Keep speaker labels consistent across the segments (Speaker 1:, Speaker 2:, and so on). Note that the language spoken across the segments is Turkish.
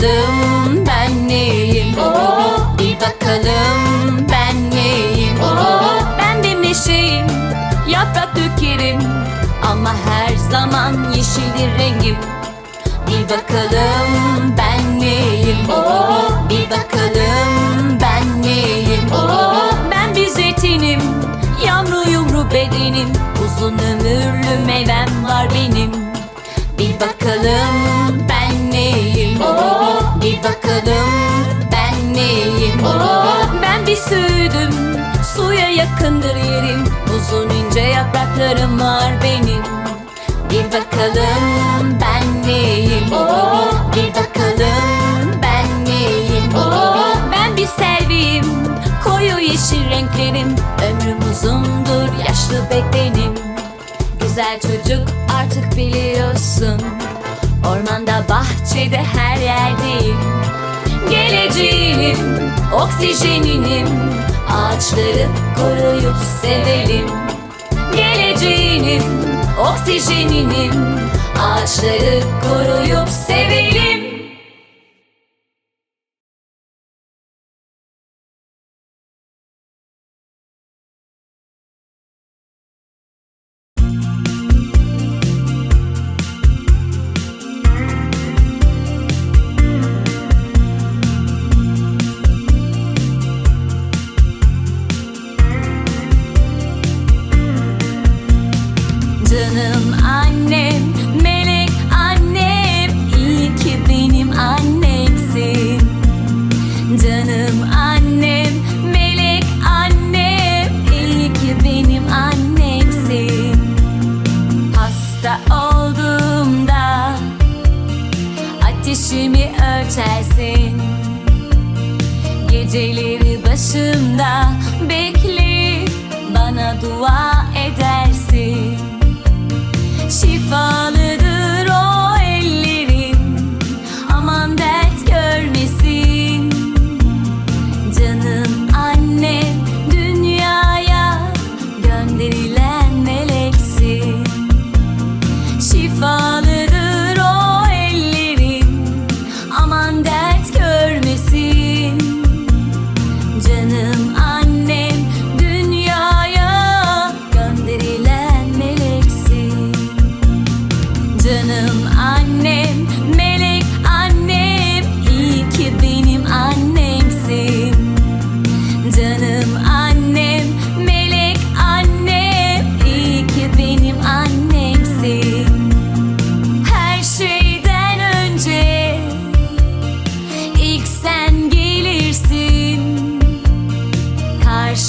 Speaker 1: bakalım ben neyim? Bir bakalım ben neyim? Ben bir meşeyim, yaprak dökerim Ama her zaman yeşildir rengim Bir bakalım ben neyim? Bir bakalım ben neyim? Ben bir zeytinim, yamru yumru bedenim Uzun ömürlü meyvem var benim Bir bakalım yapraklarım var benim. Bir bakalım ben neyim? Bir bakalım ben neyim? Ben bir selviyim, koyu yeşil renklerim. Ömrüm uzundur, yaşlı bedenim. Güzel çocuk artık biliyorsun. Ormanda, bahçede, her yerdeyim. Geleceğinim, oksijeninim. Ağaçları koruyup sevelim Geleceğinim, oksijeninim Ağaçları koruyup sevelim başımdan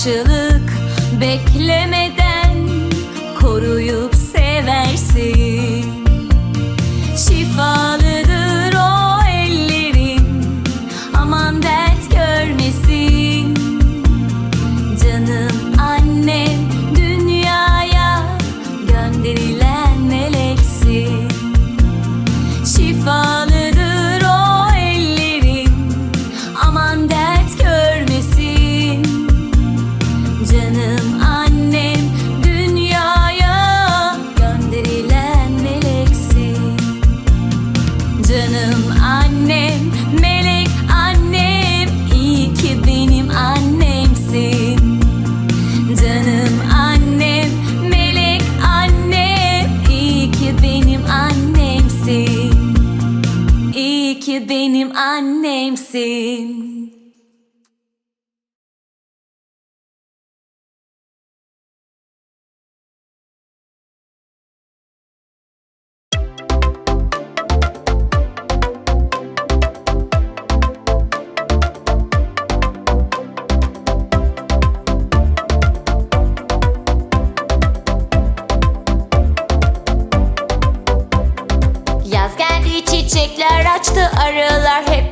Speaker 1: karşılığı annemsin.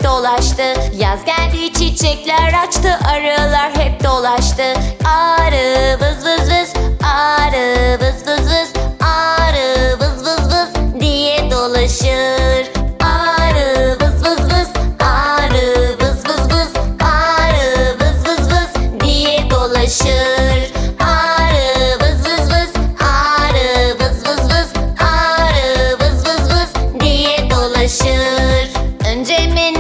Speaker 2: Dolaştı. Yaz geldi çiçekler açtı arılar hep dolaştı. Arı vız vız vız arı vız vız vız Arı vız vız vız diye dolaşır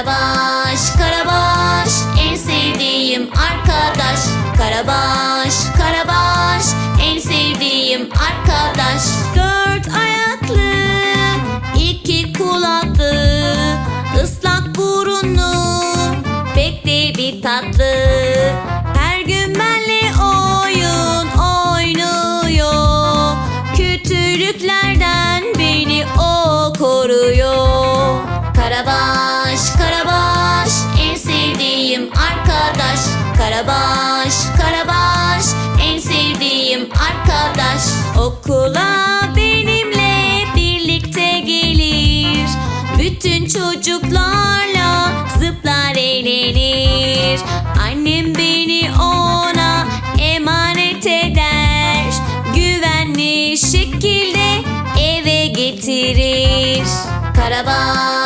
Speaker 2: Karabaş, Karabaş en sevdiğim arkadaş Karabaş, Karabaş en sevdiğim arkadaş
Speaker 1: Dört ayaklı, iki kulaklı, ıslak burunlu, pek de bir tatlı.
Speaker 2: Karabaş, Karabaş en sevdiğim arkadaş.
Speaker 1: Okula benimle birlikte gelir. Bütün çocuklarla zıplar eğlenir. Annem beni ona emanet eder. Güvenli şekilde eve getirir.
Speaker 2: Karabaş,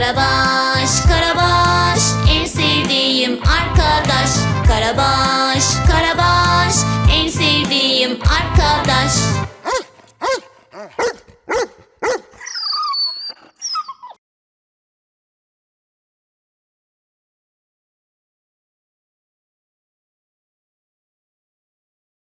Speaker 2: Karabaş, Karabaş en sevdiğim arkadaş. Karabaş